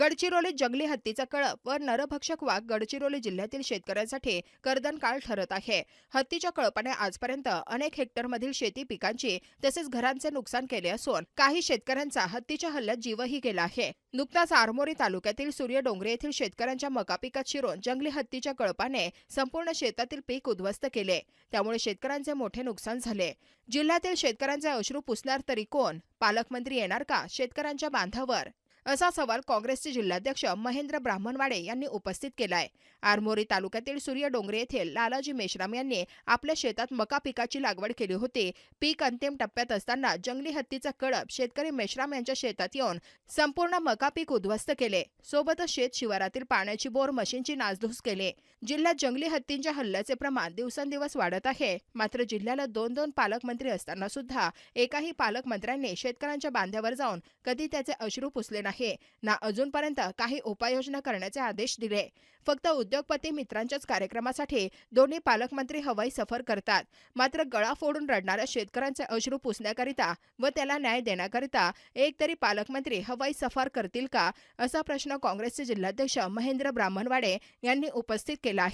गडचिरोली जंगली हत्तीचा कळप व नरभक्षक वाघ गडचिरोली जिल्ह्यातील शेतकऱ्यांसाठी कर्दन काळ ठरत आहे. हत्तीच्या कळपाने आजपर्यंत अनेक हेक्टरमधील शेती पिकांची तसेच घरांचे नुकसान केले असून काही शेतकऱ्यांचा हत्तीच्या हल्ल्यात जीवही गेला आहे. नुकताच आरमोरी तालुक्यातील सूर्य डोंगरे येथील शेतकऱ्यांच्या मका पिकात शिरून जंगली हत्तीच्या कळपाने संपूर्ण शेतातील पीक उद्ध्वस्त केले. त्यामुळे शेतकऱ्यांचे मोठे नुकसान झाले. जिल्ह्यातील शेतकऱ्यांचे अश्रू पुसणार तरी कोण? पालकमंत्री येणार का? शेतकऱ्यांच्या बांधावर असा सवाल काँग्रेसचे जिल्हाध्यक्ष महेंद्र ब्राह्मणवाडे यांनी उपस्थित केलाय. आरमोरी तालुक्यातील सूर्य डोंगरे येथील लालाजी मेश्राम यांनी आपल्या शेतात मका पिकाची लागवड केली होती. पीक अंतिम टप्प्यात असताना जंगली हत्तीचा कळप शेतकरी मेश्राम यांच्या शेतात येऊन संपूर्ण मका पीक उद्ध्वस्त केले. सोबतच शेत शिवारातील पाण्याची बोर मशीनची नासधूस केले. जिल्ह्यात जंगली हत्तींच्या हल्ल्याचे प्रमाण दिवसेंदिवस वाढत आहे. मात्र जिल्ह्याला दोन दोन पालकमंत्री असताना सुद्धा एकाही पालकमंत्र्यांनी शेतकऱ्यांच्या बांध्यावर जाऊन कधी त्याचे अश्रू पुसले नाही ना अजूनपर्यंत काही उपाययोजना करण्याचे आदेश दिले. फक्त उद्योगपती मित्रांच्याच कार्यक्रमासाठी दोन्ही पालकमंत्री हवाई सफर करतात. मात्र गळा फोडून रडणाऱ्या शेतकऱ्यांचे अश्रू पुसण्याकरिता व त्याला न्याय देण्याकरिता एक तरी पालकमंत्री हवाई सफर करतील का? असा प्रश्न काँग्रेसचे जिल्हाध्यक्ष महेंद्र ब्राह्मणवाडे यांनी उपस्थित केला आहे.